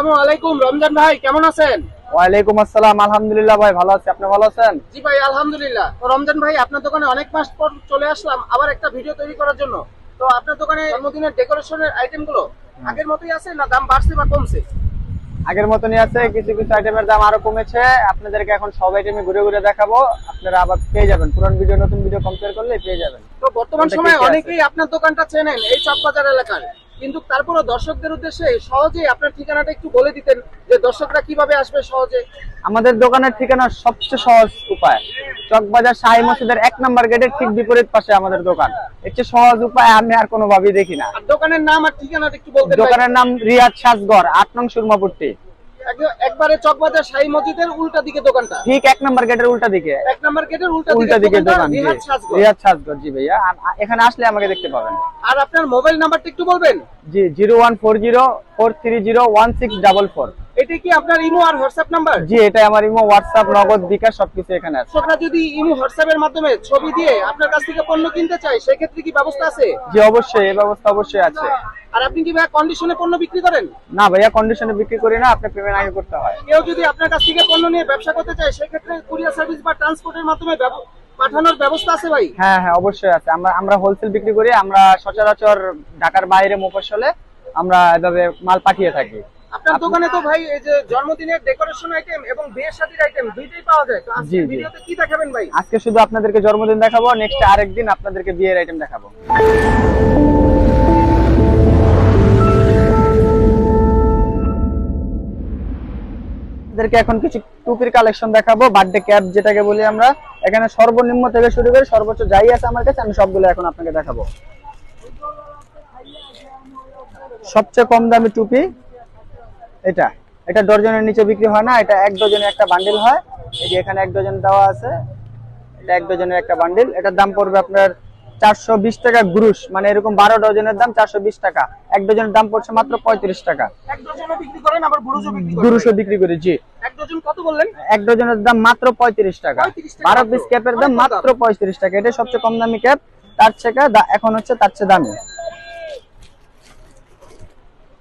আসসালামু আলাইকুম রমজান ভাই কেমন আছেন? ওয়ালাইকুম আসসালাম আলহামদুলিল্লাহ ভাই ভালো আছি। আপনি ভালো আছেন? জি ভাই আলহামদুলিল্লাহ। তো রমজান ভাই আপনার দোকানে অনেক মাস পর চলে আসলাম আবার একটা ভিডিও তৈরি করার জন্য। তো আপনার দোকানে জন্মদিনের ডেকোরেশনের আইটেমগুলো আগের মতোই আছে না দাম বাড়ছে বা কমছে? আগের মতনই আছে কিছু কিছু আইটেমের দাম আরও কমেছে। আপনাদেরকে এখন সব আইটেমে ঘুরে ঘুরে দেখাবো। আপনারা আবার পেয়ে যাবেন। পুরান ভিডিও নতুন ভিডিও কম্পেয়ার করলে পেয়ে যাবেন। তো বর্তমান সময়ে? অনেকেই আপনার দোকানটা চেনেন এই চকবাজার এলাকার। কিন্তু তারপরে দর্শকদের উদ্দেশ্যে সহজে আপনার ঠিকানাটা একটু বলে দিতেন যে দর্শকরা কীভাবে আসবে সহজে। আমাদের দোকানের ঠিকানা সবচেয়ে সহজ উপায়। চকবাজার শাহী মসজিদের এক নম্বর গেটের ঠিক বিপরীত পাশে আমাদের দোকান। এর সহজ উপায় আমি আর কোনো কোনোভাবেই দেখি না। আর দোকানের নাম আর ঠিকানাটা একটু বলতে দোকানের নাম রিয়াদ সাজগর আট নং সুরমাপুরটি একবারে চকবাজার শাহী মসজিদের উল্টা দিকে দোকানটা। ঠিক এক নম্বর গেটের উল্টা দিকে। এক নাম্বার গেটের উল্টা উল্টা দিকে দোকান। রিয়াদ সাজগর জি ভাইয়া। এখানে আসলে আমাকে দেখতে পাবেন। আর আপনার মোবাইল নাম্বারটা একটু বলবেন? জি zero one four zero four three zero one six double four. এটা কি আপনার ইমো আর হোয়াটসঅ্যাপ নাম্বার? জি এটা আমার ইমো হোয়াটসঅ্যাপ নগদ বিকাশ সবকিছু এখানে আছে। দর্শকরা যদি ইমো হোয়াটসঅ্যাপের মাধ্যমে ছবি দিয়ে আপনার কাছ থেকে পণ্য কিনতে চায় সেক্ষেত্রে কি ব্যবস্থা আছে? জি অবশ্যই এই ব্যবস্থা অবশ্যই আছে। আর আপনি কি ভাইয়া কন্ডিশনে পণ্য বিক্রি করেন? না ভাইয়া কন্ডিশনে বিক্রি করি না আপনি পেমেন্ট আগে করতে হয়। কেউ যদি আপনার কাছ থেকে পণ্য নিয়ে ব্যবসা করতে চায় সেক্ষেত্রে কুরিয়ার সার্ভিস বা ট্রান্সপোর্টের মাধ্যমে পাঠানোর ব্যবস্থা আছে ভাই? হ্যাঁ হ্যাঁ অবশ্যই আছে। আমরা আমরা হোলসেল বিক্রি করি আমরা সচরাচর ঢাকার বাইরে মোফসলে আমরা এভাবে মাল পাঠিয়ে থাকি। আপনার দোকানে তো ভাই এই যে জন্মদিনের ডেকোরেশন আইটেম এবং বিয়ে শাদীর আইটেম দুইটাই পাওয়া যায়। তো আজকে ভিডিওতে কি দেখাবেন ভাই? আজকে শুধু আপনাদেরকে জন্মদিন দেখাবো নেক্সট আরেকদিন আপনাদেরকে বিয়ের আইটেম দেখাবো। আপনাদেরকে এখন কিছু টুপির কালেকশন দেখাবো বার্থডে ক্যাপ যেটাকে বলি আমরা। এখানে সর্বনিম্ন থেকে শুরু করে সর্বোচ্চ যাই আছে আমার কাছে আমি সবগুলো এখন আপনাকে দেখাবো। সবচেয়ে কম দামি টুপি এটা এটা ডজনের নিচে বিক্রি হয় না এটা এক ডজনে একটা বান্ডিল হয়। এই যে এখানে এক ডজন দেওয়া আছে এটা এক ডজনের একটা বান্ডিল এটার দাম পড়বে আপনার চারশো বিশ টাকা গ্রুশ মানে এরকম বারো ডজনের দাম চারশো বিশ টাকা। এক ডজনের দাম পড়ছে মাত্র পঁয়ত্রিশ টাকা। গ্রুশও বিক্রি করি জি। এক ডজন কত বললেন? এক ডজনের দাম মাত্র পঁয়ত্রিশ টাকা। বারো পিস ক্যাপের দাম মাত্র পঁয়ত্রিশ টাকা। এটা সবচেয়ে কম দামি ক্যাপ তার থেকে এখন হচ্ছে তার চেয়ে দামি।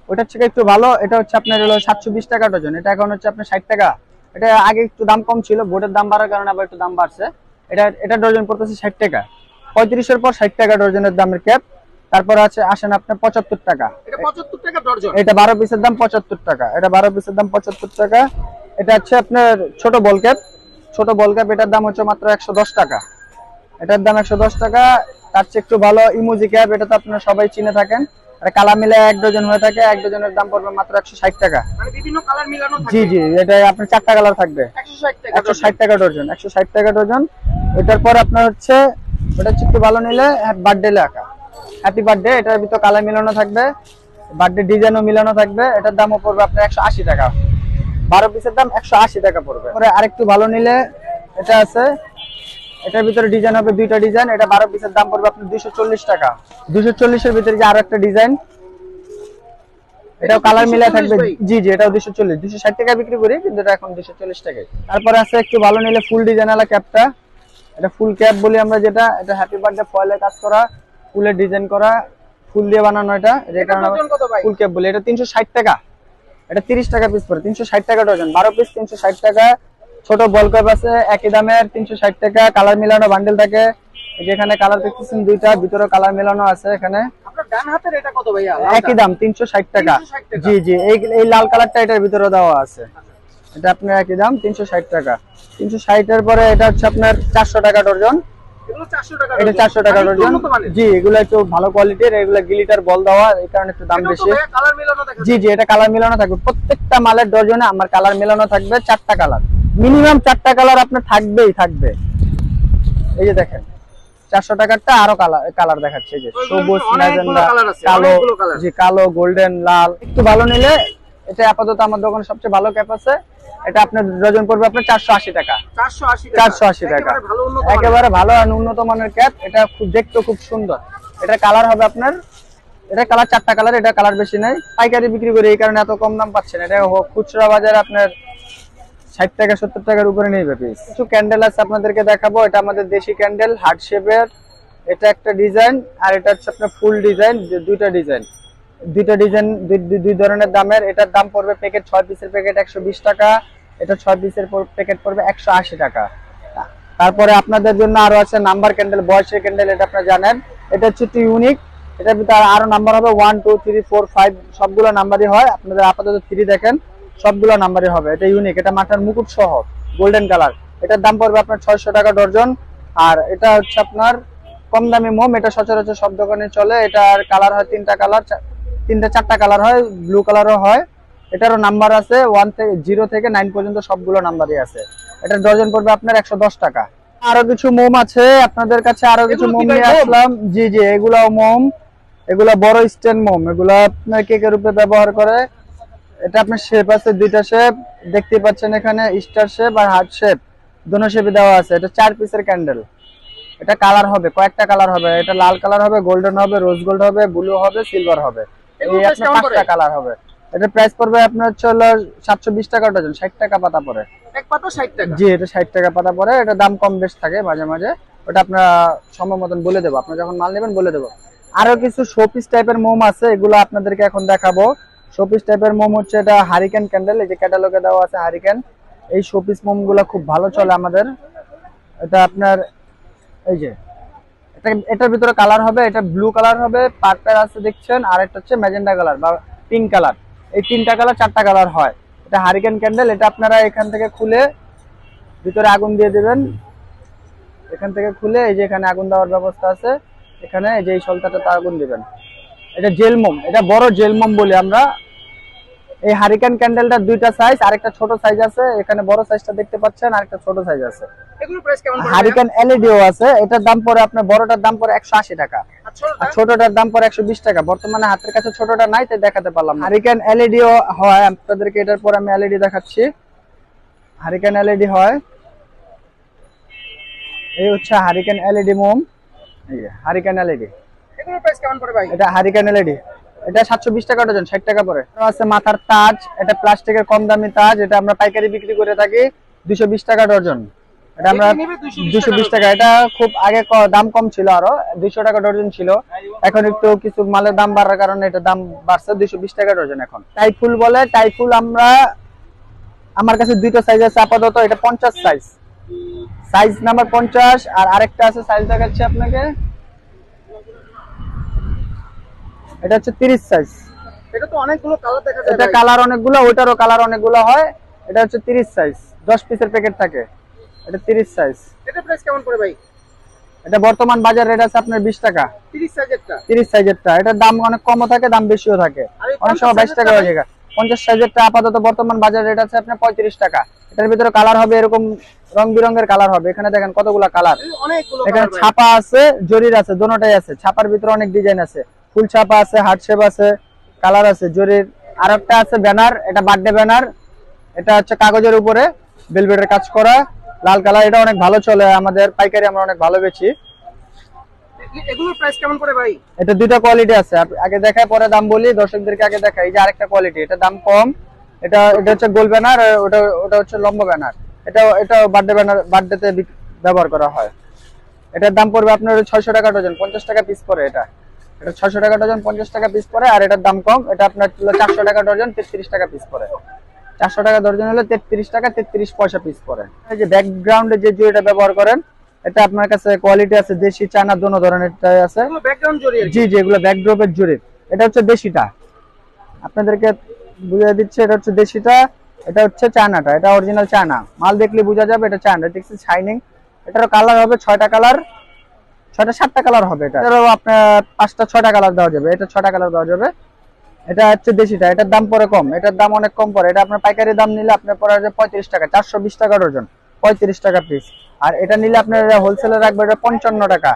ওটার থেকে একটু ভালো এটা হচ্ছে আপনার হলো সাতশো বিশ টাকা ডজন এটা এখন হচ্ছে আপনার ষাট টাকা। এটা আগে একটু দাম কম ছিল বোর্ডের দাম বাড়ার কারণে আবার একটু দাম বাড়ছে। এটা এটা ডজন পড়তেছে ষাট টাকা। পঁয়ত্রিশের পর ষাট টাকা ডজনের দামের ক্যাপ। তারপর আছে আসেন আপনার পঁচাত্তর টাকা। এটা বারো পিসের দাম পঁচাত্তর টাকা। এটা বারো পিসের দাম পঁচাত্তর টাকা। এটা হচ্ছে আপনার ছোট বল ক্যাপ। ছোট বল ক্যাপ এটার দাম হচ্ছে মাত্র একশো দশ টাকা। এটার দাম একশো দশ টাকা। তার চেয়ে একটু ভালো ইমোজি ক্যাপ এটা তো আপনারা সবাই চিনে থাকেন। কালা মিলে এক ডজন হয়ে থাকে এক ডজনের দাম পড়বে মাত্র একশো ষাট টাকা। মানে জি জি এটা আপনার চারটা কালার থাকবে। একশো ষাট টাকা ডজন। একশো ষাট টাকা ডজন। এটার পর আপনার হচ্ছে ওটা হচ্ছে একটু ভালো নিলে বার্থডে লেখা হ্যাপি বার্থডে এটার ভিতর কালার মিলানো থাকবে বার্থডে ডিজাইনও মিলানো থাকবে এটার দামও পড়বে আপনার একশো আশি টাকা। বারো পিসের দাম একশো আশি টাকা পড়বে। পরে আরেকটু ভালো নিলে এটা আছে এটার ভিতরে ডিজাইন হবে দুইটা ডিজাইন এটা বারো পিসের দাম পড়বে আপনার দুইশো চল্লিশ টাকা। দুশো চল্লিশের ভিতরে যে আরও একটা ডিজাইন এটাও কালার মিলে থাকবে। জি জি এটাও দুশো চল্লিশ। দুশো ষাট টাকা বিক্রি করি কিন্তু এটা এখন দুশো চল্লিশ টাকায়। তারপরে আছে একটু ভালো নিলে ফুল ডিজাইন আলা ক্যাপটা। এটা ফুল ক্যাপ বলি আমরা যেটা এটা হ্যাপি বার্থডে ফয়েলে কাজ করা ফুলের ডিজাইন করা ফুল দিয়ে বানানো এটা। যে কারণে? ফুল ক্যাপ বলি এটা তিনশো ষাট টাকা। এটা তিরিশ টাকা পিস পড়ে তিনশো ষাট টাকা ডজন বারো পিস তিনশো ষাট টাকা। ছোট বল ক্যাপ আছে একই দামের তিনশো ষাট টাকা কালার মিলানো বান্ডেল থাকে। যেখানে কালার দেখতেছেন দুইটা ভিতরে কালার মিলানো আছে এখানে। একই দাম তিনশো ষাট টাকা। জি জি এই লাল কালারটা এটার ভিতরে দেওয়া আছে। এটা আপনার একই দাম তিনশো ষাট টাকা। তিনশো ষাটের পরে এটা হচ্ছে আপনার চারশো টাকা ডর্জন এগুলো 400 টাকা এটা চারশো টাকা ডর্জন জি এগুলো একটু ভালো কোয়ালিটির এগুলো গিলিটার বল দেওয়া এই কারণে একটু দাম বেশি। জি জি এটা কালার মিলানো থাকবে। প্রত্যেকটা মালের ডজনে আমার কালার মিলানো থাকবে চারটা কালার। মিনিমাম চারটা কালার আপনার থাকবেই থাকবে। এই যে দেখেন চারশো টাকারটা আরও কালার কালার দেখাচ্ছে যে সবুজ ম্যাজেন্ডা কালো। জি কালো গোল্ডেন লাল। একটু ভালো নিলে এটা আপাতত আমার দোকানে সবচেয়ে ভালো ক্যাপ আছে। এটা আপনার ডজন পড়বে আপনার চারশো আশি টাকা। চারশো আশি টাকা। একেবারে ভালো উন্নত মানের। আর উন্নত মানের ক্যাপ এটা খুব দেখতে খুব সুন্দর। এটা কালার হবে আপনার এটা কালার চারটা কালার এটা কালার বেশি নাই। পাইকারি বিক্রি করে এই কারণে এত কম দাম পাচ্ছেন। এটা খুচরা বাজারে আপনার ষাট টাকা, সত্তর টাকার উপরে নেবে পিস কিছু ক্যান্ডেল আছে আপনাদেরকে দেখাবো, এটা আমাদের দেশি ক্যান্ডেল হার্ট শেপের এটা একটা ডিজাইন আর এটা হচ্ছে আপনার ফুল ডিজাইন দুইটা ডিজাইন দুইটা ডিজাইন দুই ধরনের দামের। এটার দাম পড়বে প্যাকেট ছয় পিসের প্যাকেট একশো বিশ টাকা, এটা ছয় পিসের প্যাকেট পড়বে একশো আশি টাকা। তারপরে আপনাদের জন্য আরও আছে নাম্বার ক্যান্ডেল বয়সের ক্যান্ডেল এটা আপনারা জানেন। এটা হচ্ছে একটু ইউনিক এটার ভিতরে আরও নাম্বার হবে one two three four five সবগুলো নাম্বারই হয়। আপনাদের আপাতত থ্রি দেখেন। সবগুলো নাম্বারই হবে। এটা ইউনিক এটা মাথার মুকুট সহ গোল্ডেন কালার এটার দাম পড়বে আপনার ছয়শো টাকা ডর্জন আর এটা হচ্ছে আপনার কম দামি মোম এটা সচরাচর সব দোকানে চলে। এটার কালার হয় তিনটা কালার তিনটা চারটা কালার হয় ব্লু কালারও হয়। এটারও নাম্বার আছে ওয়ান থেকে জিরো থেকে নাইন পর্যন্ত সবগুলো নাম্বারই আছে। এটার ডজন পড়বে আপনার একশো দশ টাকা। আরও কিছু মোম আছে আপনাদের কাছে আরও কিছু মোম নিয়ে আসলাম। জি জি এগুলাও মোম। এগুলা বড় স্ট্যান্ড মোম। এগুলা আপনার কেকের রূপে ব্যবহার করে। এটা আপনার শেপ আছে দুইটা শেপ দেখতে পাচ্ছেন এখানে স্টার শেপ আর হার্ট শেপ দুটো শেপে দেওয়া আছে। এটা চার পিসের ক্যান্ডেল এটা কালার হবে কয়েকটা কালার হবে। এটা লাল কালার হবে গোল্ডেন হবে রোজ গোল্ড হবে ব্লু হবে সিলভার হবে। এই আপনার পাঁচটা কালার হবে। এটা প্রাইস পড়বে আপনার হচ্ছে হলো সাতশো বিশ টাকা ডজন ষাট টাকা পাতা পড়ে। এক পাতা ষাট টাকা। জি এটা ষাট টাকা পাতা পড়ে। এটা দাম কম বেশ থাকে মাঝে মাঝে। ওটা আপনার সময় মতন বলে দেবো। আপনার যখন মাল নেবেন বলে দেবো। আরও কিছু শোপিস টাইপের মোম আছে এগুলো আপনাদেরকে এখন দেখাবো। শোপিস টাইপের মোম হচ্ছে এটা হারিকেন ক্যান্ডেল, এই যে ক্যাটালগে দেওয়া আছে হারিকেন। এই শোপিস মোমগুলো খুব ভালো চলে আমাদের। এটা আপনার, এই যে, এটা, এটার ভিতরে কালার হবে, এটা ব্লু কালার হবে, পার্পল আছে দেখছেন, আর একটা হচ্ছে ম্যাজেন্ডা কালার বা পিঙ্ক কালার। এই তিনটা কালার, চারটা কালার হয়। এটা হারিকেন ক্যান্ডেল, এটা আপনারা এখান থেকে খুলে ভিতরে আগুন দিয়ে দেবেন। এখান থেকে খুলে, এই যে এখানে আগুন দেওয়ার ব্যবস্থা আছে। এখানে এই যে এই সলতাটাতে আগুন দেবেন। এটা জেল মোম, এটা বড় জেল মোম বলি আমরা। এই হারিকেন ক্যান্ডেলটা দুইটা সাইজ আরেকটা ছোট সাইজ আছে। এখানে বড় সাইজটা দেখতে পাচ্ছেন আরেকটা ছোট সাইজ আছে। হারিকেন এলইডিও আছে এটার দাম পড়ে আপনার বড়টার দাম পড়ে একশো আশি টাকা। ছোটটার দাম পড়ে একশো বিশ টাকা। বর্তমানে হাতের কাছে ছোটটা নাই তাই দেখাতে পারলাম হারিকেন এলইডিও হয় আপনাদেরকে এটার পর আমি এলইডি দেখাচ্ছি। হারিকেন এলইডি হয়। এই হচ্ছে হারিকেন এলইডি মোম। Hurricane LED. এটা হারিকেন এলইডি। এটা সাতশো বিশ টাকা ডজন ষাট টাকা পরে। আছে মাথার তাজ এটা প্লাস্টিকের কম দামি তাজ এটা আমরা পাইকারি বিক্রি করে থাকি দুশো বিশ টাকা ডজন। এটা আমরা যেটা নেবে 220 দুশো বিশ টাকা এটা খুব আগে দাম কম ছিল আরও দুইশো টাকা ডজন ছিল। এখন একটু কিছু মালের দাম বাড়ার কারণে এটা দাম বাড়ছে দুইশো বিশ টাকা ডজন এখন। টাইফুল বলে টাইফুল আমরা আমার কাছে দুইটা সাইজ আছে আপাতত এটা পঞ্চাশ সাইজ সাইজ নাম্বার পঞ্চাশ আর আরেকটা আছে সাইজ দেখাচ্ছি আপনাকে। এটা হচ্ছে তিরিশ সাইজ এটা তো অনেকগুলো কালার দেখা যায় এটা কালার অনেকগুলো ওইটারও কালার অনেকগুলো হয়। এটা হচ্ছে তিরিশ সাইজ দশ পিসের প্যাকেট থাকে। এটা তিরিশ সাইজ এটা প্রাইস কেমন পড়ে ভাই? এটা বর্তমান বাজার রেট আছে আপনার বিশ টাকা। 30 সাইজেরটা তিরিশ সাইজেরটা এটার দাম অনেক কমও থাকে দাম বেশিও থাকে। অনেক সময় বাইশ টাকা হয়ে যায়। পঞ্চাশ সাইজেরটা আপাতত বর্তমান বাজার রেট আছে আপনার পঁয়ত্রিশ টাকা। এটার ভিতরে কালার হবে এরকম রং বিরঙের কালার হবে। এখানে দেখেন কতগুলা কালার এখানে ছাপা আছে জরির আছে দোনোটাই আছে। ছাপার ভিতরে অনেক ডিজাইন আছে। ফুল ছাপা আছে হার্ট শেপ আছে কালার আছে জরির আর একটা আছে ব্যানার এটা বার্থডে ব্যানার এটা হচ্ছে কাগজের উপরে বেলভেটের কাজ করা লাল কালার এটা অনেক ভালো চলে আমাদের পাইকারি আমরা অনেক ভালো বেচি। এ- এগুলোর প্রাইস কেমন পড়ে ভাই? এটা দুইটা কোয়ালিটি আছে আগে দেখায় পরে দাম বলি দর্শকদেরকে আগে দেখাই এই যে আরেকটা কোয়ালিটি এটা দাম কম এটা এটা হচ্ছে গোল ব্যানার ওটা ওটা হচ্ছে লম্বা ব্যানার এটা এটা বার্থডে ব্যানার বার্থডেতে ব্যবহার করা হয়। এটার দাম পড়বে আপনার ছয়শো টাকা ডজন পঞ্চাশ টাকা পিস পরে এটা। এটা ছয়শো টাকা ডজন পঞ্চাশ টাকা পিস পড়ে আর এটার দাম কম। এটা আপনার চারশো টাকা ডজন তেত্রিশ টাকা পিস পড়ে চারশো টাকা ডজন হলে তেত্রিশ টাকা তেত্রিশ পয়সা পিস পড়ে এই যে ব্যাকগ্রাউন্ডে যে জুড়িটা ব্যবহার করেন এটা আপনার কাছে কোয়ালিটি আছে দেশি চায়না দোনো ধরনের আছে। জি জি এগুলো ব্যাকড্রপের জুড়ে। এটা হচ্ছে দেশিটা। আপনাদেরকে বুঝিয়ে দিচ্ছে এটা হচ্ছে দেশিটা এটা হচ্ছে চায়নাটা এটা অরিজিনাল চায়না। মাল দেখলে বোঝা যাবে এটা চায়না দেখছি শাইনিং এটারও কালার হবে ছয়টা কালার ছয়টা, সাতটা কালার হবে এটা। আপনার পাঁচটা, ছয়টা কালার দেওয়া যাবে। এটা ছয়টা কালার দেওয়া যাবে। এটা হচ্ছে দেশিটা, এটার দাম পরে কম। এটার দাম অনেক কম পরে। এটা আপনার পাইকারি দাম নিলে আপনার পরে আছে পঁয়ত্রিশ টাকা, চারশো বিশ টাকা ডজন পঁয়ত্রিশ টাকা পিস আর এটা নিলে আপনার হোলসেলে রাখবে এটা পঞ্চান্ন টাকা।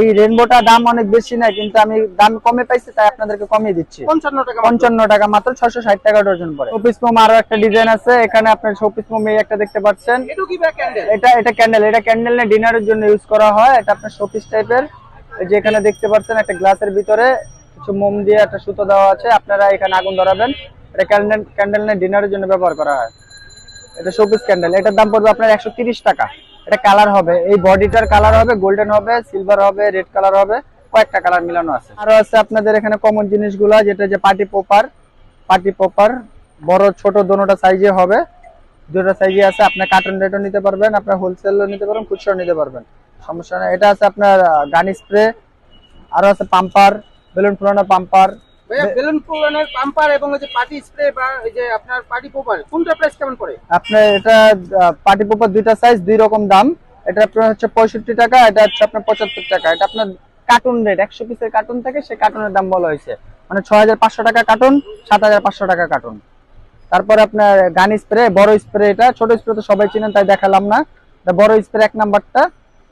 এই রেনবোটা দাম অনেক বেশি না কিন্তু আমি দাম কমে পাইছি তাই আপনাদেরকে কমিয়ে দিচ্ছি। 55 টাকা পঞ্চান্ন টাকা মাত্র ছশো ষাট টাকা ডজন পড়ে শোপিস মোম আরও একটা ডিজাইন আছে এখানে আপনার শোপিস মোম এই একটা দেখতে পাচ্ছেন। এটা কি ক্যান্ডেল এটা এটা ক্যান্ডেল এটা ক্যান্ডেল না ডিনারের জন্য ইউজ করা হয় এটা আপনার শোপিস টাইপের এই যে এখানে দেখতে পাচ্ছেন একটা গ্লাসের ভিতরে কিছু মোম দিয়ে একটা সুতো দেওয়া আছে আপনারা এখানে আগুন ধরাবেন। এটা ক্যান্ডেল ক্যান্ডেল না ডিনারের জন্য ব্যবহার করা হয়। এটা শোপিস ক্যান্ডেল এটার দাম পড়বে আপনার একশো তিরিশ টাকা। এটা কালার হবে। এই বডিটার কালার হবে গোল্ডেন হবে সিলভার হবে রেড কালার হবে, কয়েকটা কালার মিলানো আছে। আরও আছে আপনাদের এখানে কমন জিনিসগুলো, যেটা যে পার্টি পপার পার্টি পপার বড়, ছোট দোনোটা সাইজে হবে। দুটো সাইজে আছে আপনার কার্টন রেটও নিতে পারবেন আপনার হোলসেলও নিতে পারবেন, খুচরাও নিতে পারবেন। সমস্যা নেই। এটা আছে আপনার গানি স্প্রে আরও আছে পাম্পার বেলুন ফুলানো পাম্পার বেলুন ফুলানোর পাম্পার এবং ওই যে পার্টি স্প্রে বা ওই যে আপনার পার্টি পোপার কোনটা প্রাইস কেমন পড়ে? আপনার এটা পার্টি পপার দুইটা সাইজ দুই রকম দাম। এটা আপনার হচ্ছে পঁয়ষট্টি টাকা এটা হচ্ছে আপনার পঁচাত্তর টাকা। এটা আপনার কার্টুন রেট একশো পিসের কার্টুন থেকে সেই কার্টুনের দাম বলা হয়েছে। মানে ছয় হাজার পাঁচশো টাকা কার্টুন সাত হাজার পাঁচশো টাকা কার্টুন তারপরে আপনার গান স্প্রে বড় স্প্রে এটা ছোট স্প্রে তো সবাই চিনেন তাই দেখালাম না। বড় স্প্রে এক নাম্বারটা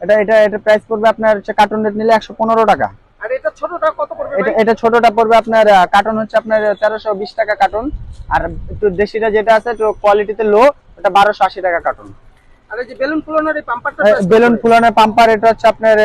এটা এটা এটা প্রাইস পড়বে আপনার হচ্ছে কার্টুন রেট নিলে একশো পনেরো টাকা। এটা ছোটটা কত পড়বে এটা এটা ছোটটা পড়বে আপনার কার্টন হচ্ছে আপনার তেরোশো বিশ টাকা কার্টন আর একটু দেশিটা যেটা আছে একটু কোয়ালিটিতে লো ওটা বারোশো টাকা কার্টন আর এই যে বেলুন ফুলানোর এই পাম্পারটা বেলুন ফুলানোর পাম্পার এটা হচ্ছে আপনার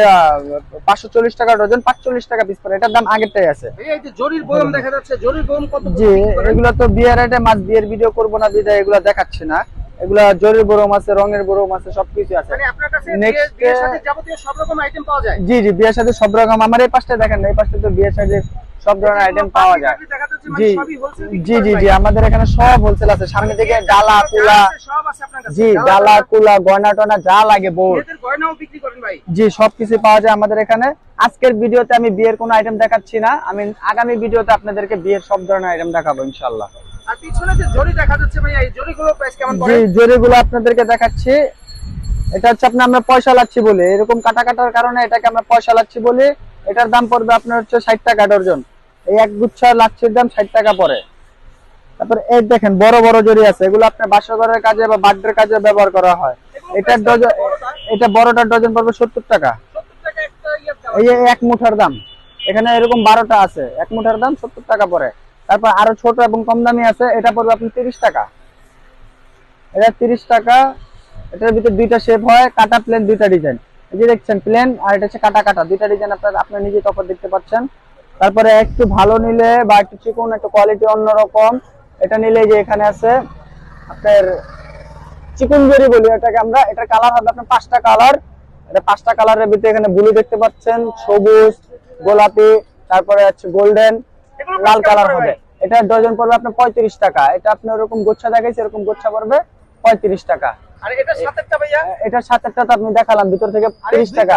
পাঁচশো চল্লিশ টাকা ডজন পাঁচচল্লিশ টাকা পিস পড়ে। এটার দাম আগেরটাই আছে। এই যে জরির বয়ম দেখা যাচ্ছে জরির বয়ম কত জি এগুলো তো বিয়ের আইটে মাছ বিয়ের ভিডিও করব না বিদায় এগুলো দেখাচ্ছি না। এগুলা জরির বরম আছে রঙের বরম আছে সবকিছু আছে। মানে আপনার কাছে Next, বিয়ে- বিয়ের সাথে যাবতীয় সব রকম আইটেম পাওয়া যায়? জি জি বিয়ের সাথে সব রকম। আমার এই পাশটা দেখেন এই পাশটা তো বিয়ের সাথে সব ধরনের আইটেম পাওয়া যায়। মানে জি জি জি জি আমাদের এখানে সব হোলসেল আছে। সামনে থেকে ডালা কুলা। জি ডালা কুলা। গয়না টয়না যা লাগে বোর্ড। জি সবকিছু পাওয়া যায় আমাদের এখানে। আজকের ভিডিওতে আমি বিয়ের কোনো আইটেম দেখাচ্ছি না। আমি আগামী ভিডিওতে আপনাদেরকে বিয়ের সব ধরনের আইটেম দেখাবো ইনশাল্লাহ আর পিছনে যে জরি দেখা যাচ্ছে ভাই এই জরিগুলোর প্রাইস কেমন জি জরিগুলো আপনাদেরকে দেখাচ্ছি। এটা হচ্ছে আপনার আমরা পয়সা লাচ্ছি বলে। এরকম কাটা কাটার কারণে এটাকে আমরা পয়সা লাচ্ছি বলি। এটার দাম পড়বে আপনার হচ্ছে ষাট টাকা ডর্জন। এই এক গুচ্ছা লাচ্ছির দাম ষাট টাকা পড়ে। তারপর এই দেখেন বড় বড় জরি আছে। এগুলো আপনার বাসঘরের কাজে বা বার্থডের কাজে ব্যবহার করা হয়। এটার ডজন এটা বড়টার ডজন পড়বে সত্তর টাকা। 70 টাকা একটা ইয়ের দাম। এই এক মুঠার দাম। এখানে এরকম বারোটা আছে। এক মুঠার দাম সত্তর টাকা পড়ে। তারপর আরও ছোট এবং কম দামি আছে, এটা পড়বে আপনি তিরিশ টাকা। এটা তিরিশ টাকা, এটার ভিতরে দুইটা শেপ হয়, কাটা প্লেন দুইটা ডিজাইন এই যে দেখছেন প্লেন আর এটা হচ্ছে কাটা কাটা, দুইটা ডিজাইন আপনার আপনার নিজে তফাৎ দেখতে পাচ্ছেন। তারপরে একটু ভালো নিলে বা একটু চিকন, একটু কোয়ালিটি অন্যরকম, এটা নিলে যে এখানে আছে আপনার চিকন জরি বলি এটাকে আমরা, এটার কালার হবে আপনার পাঁচটা কালার এটা পাঁচটা কালারের ভিতরে এখানে ব্লু দেখতে পাচ্ছেন, সবুজ, গোলাপি, তারপরে হচ্ছে গোল্ডেন লাল কালার হবে। এটা ডজন পড়বে আপনার পঁয়ত্রিশ টাকা। এটা আপনি ওরকম গোচ্ছা দেখাইছে এরকম গোচ্ছা পড়বে পঁয়ত্রিশ টাকা। সাতেরটা তো আপনি দেখালাম ভিতর থেকে তিরিশ টাকা।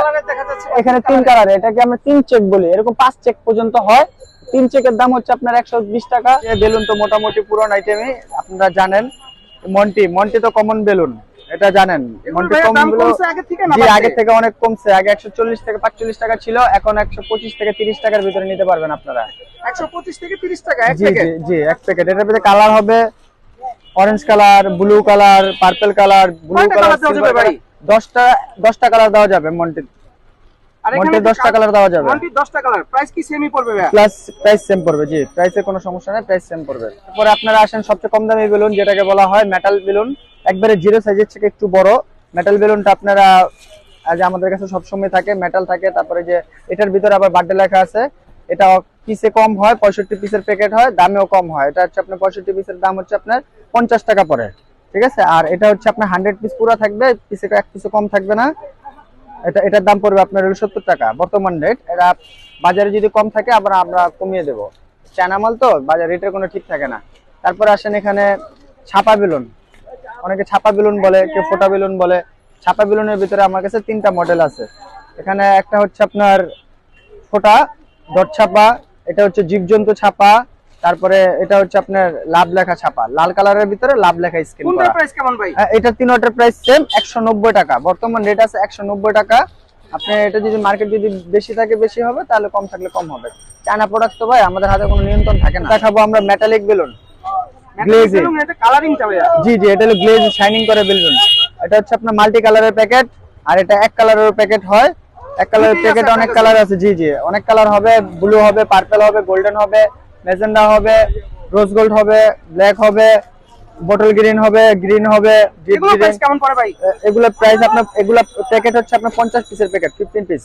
এখানে তিন কালার এটাকে আমরা তিন চেক বলি। এরকম পাঁচ চেক পর্যন্ত হয়। তিন চেকের দাম হচ্ছে আপনার একশো বিশ টাকা। বেলুন তো মোটামুটি পুরন আইটেমই আপনারা জানেন। মন্টি মন্টি তো কমন বেলুন। এটা জানেন আগে থেকে অনেক কমছে আগে একশো চল্লিশ থেকে পাঁচচল্লিশ টাকা ছিল এখন একশো পঁচিশ থেকে তিরিশ টাকার ভিতরে নিতে পারবেন আপনারা। একশো পঁচিশ থেকে 30 টাকা জি জি জি এক প্যাকেট এটার ভিতরে কালার হবে orange colour blue colour purple colour blue colour? দশটা দশটা কালার দেওয়া যাবে মন্টি আর মন্টি এখানে দশটা কালার দেওয়া যাবে। মন্টি 10টা কালার প্রাইস কি সেমই পড়বে ভাইয়া? প্লাস প্রাইস সেম পড়বে জি প্রাইসে কোনো সমস্যা নেই প্রাইস সেম পড়বে। তারপরে আপনারা আসেন সবচেয়ে কম দামি বেলুন যেটাকে বলা হয় মেটাল বেলুন। একবারে জিরো সাইজের থেকে একটু বড়। মেটাল বেলুনটা আপনারা আজ আমাদের কাছে সবসময় থাকে মেটাল থাকে তারপরে যে এটার ভিতরে আবার বার্থডে লেখা আছে এটা পিসে কম হয় পঁয়ষট্টি পিসের প্যাকেট হয় দামেও কম হয়। এটা হচ্ছে আপনার পঁয়ষট্টি পিসের দাম হচ্ছে আপনার পঞ্চাশ টাকা পড়ে। ঠিক আছে? আর এটা হচ্ছে আপনার হান্ড্রেড পিস পুরো থাকবে পিসে এক পিসে কম থাকবে না। এটা এটার দাম পড়বে আপনার হলো সত্তর টাকা। বর্তমান রেট এটা বাজারে যদি কম থাকে আবার আমরা কমিয়ে দেবো। চায়না মাল তো, বাজার রেটের কোনো ঠিক থাকে না। তারপর আসেন এখানে ছাপা বেলুন। অনেকে ছাপা বেলুন বলে, কেউ ফোটা বেলুন বলে। ছাপা বেলুনের ভিতরে আমার কাছে তিনটা মডেল আছে। এখানে একটা হচ্ছে আপনার ফোটা দট ছাপা এটা হচ্ছে জীবজন্তু ছাপা তারপরে এটা হচ্ছে আপনার লাভ লেখা ছাপা। লাল কালারের ভিতরে লাভ লেখা স্ক্রিন করা। প্রাইস কেমন ভাই? এটা তিনটার প্রাইস সেম একশো নব্বই টাকা। বর্তমান রেট আছে একশো নব্বই টাকা। আপনি এটা যদি মার্কেট যদি বেশি থাকে বেশি হবে তাহলে কম থাকলে কম হবে। চায়না প্রোডাক্ট তো ভাই আমাদের হাতে কোনো নিয়ন্ত্রণ থাকে না। দেখাবো আমরা মেটালিক বেলুন. বেলুন এটা কালারিংটা ভাইয়া? জি জি এটা হলো গ্লেজ শাইনিং করে বেলুন। এটা হচ্ছে আপনার মাল্টি কালারের প্যাকেট আর এটা এক কালারের প্যাকেট হয়। এক কালারের প্যাকেট অনেক কালার আছে জি জি। অনেক কালার হবে ব্লু হবে পার্পল হবে গোল্ডেন হবে। মেজেন্ডা হবে রোজ গোল্ড হবে ব্ল্যাক হবে বটল গ্রিন হবে গ্রিন হবে এগুলো প্রাইস কেমন পড়ে ভাই? এগুলো প্রাইস আপনার এগুলো প্যাকেট হচ্ছে আপনার পঞ্চাশ পিসের প্যাকেট ফিফটিন পিস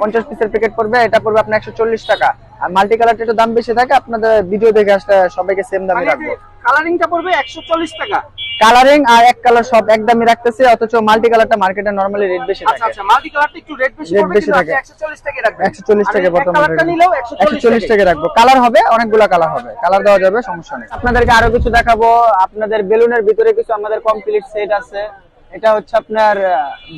পঞ্চাশ পিসের প্যাকেট পড়বে এটা পড়বে আপনার একশো চল্লিশ টাকা। আর মাল্টি কালারটা একটু দাম বেশি থাকে আপনাদের ভিডিও দেখে আসলে সবাইকে সেম দামে মানে রাখব। কালারিংটা পড়বে একশো চল্লিশ টাকা। কালারিং আর এক কালার সব একদমই রাখতেছি অথচ মাল্টি কালারটা মার্কেটে নরমালি রেট বেশি আচ্ছা থাকে। আচ্ছা মাল্টি কালারটা একটু রেট বেশি পড়বে বেশি কিন্তু থাকে। একশো চল্লিশ টাকা রাখবেন। একশো চল্লিশ আর টাকা এক বর্তমানে কালারটা নিলেও একশো একশো চল্লিশ টাকা রাখব। কালার হবে অনেকগুলো কালার হবে। কালার দেওয়া যাবে সমস্যা নেই। আপনাদেরকে আরও কিছু দেখাবো। আপনাদের বেলুনের ভিতরে কিছু আমাদের কমপ্লিট সেট আছে। এটা হচ্ছে আপনার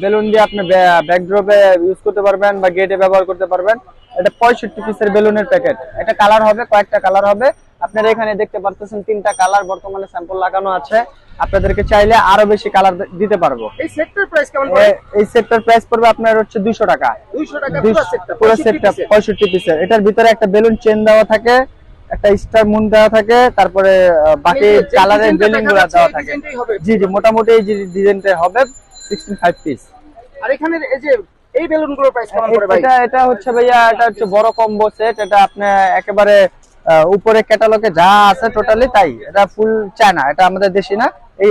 বেলুন দিয়ে আপনি ব্যাকড্রপে ইউজ করতে পারবেন বা গেটে ব্যবহার করতে পারবেন। এটা পঁয়ষট্টি পিসের বেলুনের প্যাকেট এটা কালার হবে কয়েকটা কালার হবে। আপনারা এখানে দেখতে পারতেছেন তিনটা কালার বর্তমানে স্যাম্পল লাগানো আছে। আপনাদেরকে চাইলে আরও বেশি কালার দিতে পারব। এই সেটটার প্রাইস কেমন পড়বে এই সেটটার প্রাইস পড়বে আপনার হচ্ছে দুইশো টাকা। 200 টাকা পুরো সেটটা পুরো সেটটা পঁয়ষট্টি পিসের এটার ভিতরে একটা বেলুন চেন দেওয়া থাকে। একটা স্টার মুন দেওয়া থাকে তারপরে বাকি কালারের বেলুন দেখা গুলা দেওয়া থাকে। জি জি মোটামুটি এই যে ডিজাইনটা হবে সিক্সটিন ফাইভ পিস আর এখানে এই যে এই বেলুনগুলোর প্রাইস কেমন পড়বে ভাই? এটা এটা হচ্ছে ভাইয়া এটা হচ্ছে বড় কম্বো সেট এটা আপনি একেবারে উপরে ক্যাটালগে যা আছে টোটালি তাই। এটা ফুল চায়না এটা আমাদের দেশি না। এই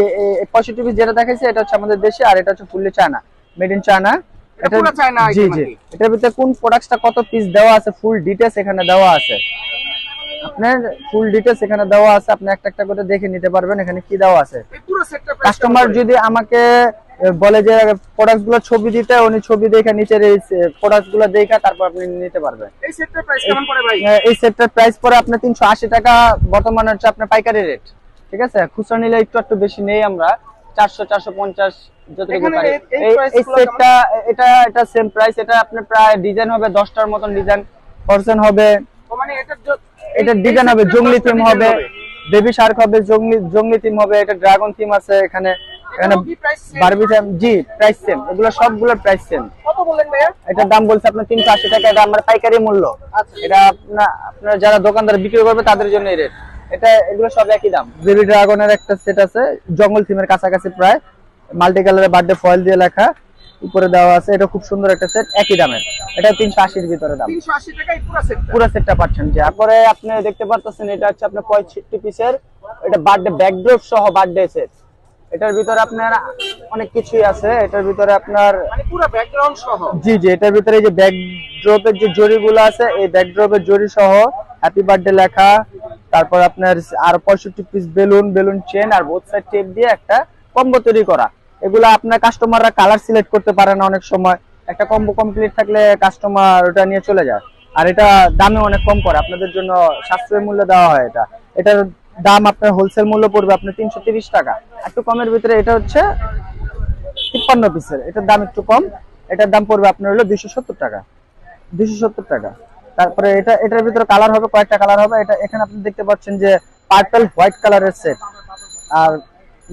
পঁয়ষট্টি পিস যেটা দেখাইছে এটা হচ্ছে আমাদের দেশি আর এটা হচ্ছে fully China made in China এটা পুরো চায়না জি জি। এটার ভিতরে কোন প্রোডাক্টটা কত পিস দেওয়া আছে ফুল ডিটেলস এখানে দেওয়া আছে? আপনার ফুল ডিটেলস এখানে দেওয়া আছে আপনি একটা একটা করে দেখে নিতে পারবেন এখানে কি দেওয়া আছে। কাস্টমার যদি আমাকে বলে যে প্রোডাক্টগুলো ছবি দিতে উনি ছবি দেখে নিচের এই প্রোডাক্টগুলো দেখে তারপর আপনি নিতে পারবেন। এই সেটটার প্রাইস কেমন পড়ে ভাই? এই সেটটার প্রাইস পরে আপনার তিনশো আশি টাকা বর্তমানে হচ্ছে আপনার পাইকারি রেট ঠিক আছে? খুচরা নিলে একটু একটু বেশি নেই আমরা। চারশো চারশো পঞ্চাশ যতটুকু পারি। এই- সেটটা এটা এটা সেম প্রাইস এটা আপনার প্রায় ডিজাইন হবে দশটার মতন ডিজাইন পার্সেন্ট হবে মানে এটার এটা ডিজাইন হবে জঙ্গলি থিম হবে বেবি শার্ক হবে জঙ্গলি জঙ্গলি থিম হবে এটা ড্রাগন থিম আছে এখানে এখানে এটারও কি price same? বারবি থিম জি প্রাইস সেম এগুলো সবগুলোর প্রাইস সেম কত বললেন ভাইয়া? এটার দাম বলছে আপনার তিনশো আশি টাকা এটা আমার পাইকারি মূল্য। আচ্ছা। এটা আপনার আপনার যারা দোকানদার বিক্রি করবে তাদের জন্য এই রেট এটা এগুলো সব একই দাম। বেবি ড্রাগনের একটা সেট আছে জঙ্গল থিমের কাছাকাছি প্রায় মাল্টি কালারের বার্থডে ফয়েল দিয়ে লেখা। উপরে দেওয়া আছে এটা খুব সুন্দর একটা সেট একই দামের। এটা তিনশো আশির ভিতরে দাম। পুরো সেটটা পাচ্ছেন যে। তারপরে আপনি দেখতে পারতেছেন এটা হচ্ছে আপনার পঁয়ষট্টি পিসের এটা বার্থডে ব্যাকড্রপ সহ বার্থডে সেট এটার ভিতরে আপনার অনেক কিছুই আছে। এটার ভিতরে আপনার মানে পুরো ব্যাকগ্রাউন্ড সহ। জি জি এটার ভিতরে এই যে ব্যাকড্রপের যে জরিগুলো আছে এই ব্যাকড্রপের জরি সহ হ্যাপি বার্থডে লেখা। তারপর আপনার আর পঁয়ষট্টি পিস বেলুন বেলুন চেন আর বোথ সাইড টেপ দিয়ে একটা কম্বো তৈরি করা। এগুলো আপনার কাস্টমাররা কালার সিলেক্ট করতে পারে না অনেক সময়। একটা কম্বো কমপ্লিট থাকলে কাস্টমার ওটা নিয়ে চলে যায়। আর এটা দামে অনেক কম করে আপনাদের জন্য সাশ্রয় মূল্য দেওয়া হয় এটা। এটার দাম আপনার হোলসেল মূল্য পড়বে আপনার তিনশো টাকা। একটু কমের ভিতরে এটা হচ্ছে তিপ্পান্ন পিসের এটার দাম একটু কম। এটার দাম পড়বে আপনার হলো সত্তর টাকা। দুইশো সত্তর টাকা। তারপরে এটা, এটার ভিতরে কালার হবে, কয়েকটা কালার হবে। এটা, এখানে আপনি দেখতে পাচ্ছেন যে পার্পল হোয়াইট কালারের সেট আর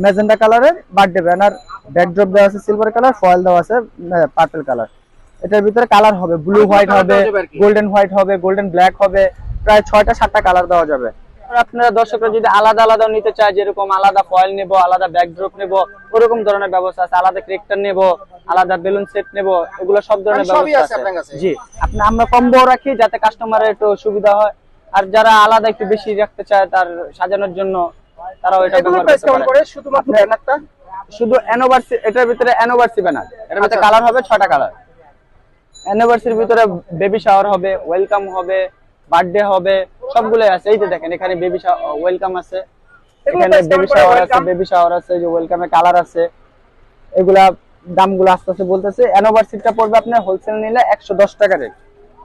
ম্যাজেন্ডা কালারের বার্থডে ব্যানার ব্যাকড্রপ দেওয়া আছে সিলভার কালার ফয়েল দেওয়া আছে পার্পল কালার এটার ভিতরে কালার হবে ব্লু হোয়াইট হবে। গোল্ডেন হোয়াইট হবে গোল্ডেন ব্ল্যাক হবে প্রায় ছয়টা সাতটা কালার দেওয়া যাবে। আপনারা দর্শকরা যদি আলাদা আলাদা নিতে চায় যেরকম আলাদা ফয়েল নেব আলাদা ব্যাকড্রপ নেব ওরকম ধরনের ব্যবস্থা আছে। আলাদা ক্রেকটার নেব আলাদা বেলুন সেট নেব এগুলো সব ধরনের মানে ব্যবস্থা আছে আপনার আছে। কাছে? জি আপনি আমরা কম্বো রাখি যাতে কাস্টমারের একটু সুবিধা হয়। আর যারা আলাদা একটু বেশি রাখতে চায় তার সাজানোর জন্য তারাও এটা ব্যবহার করতে পারে। পড়ে শুধুমাত্র ব্যানারটা। শুধু অ্যানোভার্সি এটার ভিতরে অ্যানোভার্সি ব্যানার এটার ভিতরে আচ্ছা। কালার হবে ছয়টা কালার অ্যানিভার্সারির ভিতরে বেবি শাওয়ার হবে ওয়েলকাম হবে বার্থডে হবে আছে। এই যে দেখেন এখানে বেবি ওয়েলকাম আছে। এখানে বেবি শাওয়ার আছে বেবি শাওয়ার আছে যে ওয়েলকামের কালার আছে। এগুলা দামগুলো আস্তে আস্তে বলতেছে। অ্যানিভার্সারিটা পড়বে আপনার হোলসেল নিলে একশো দশ টাকা রেট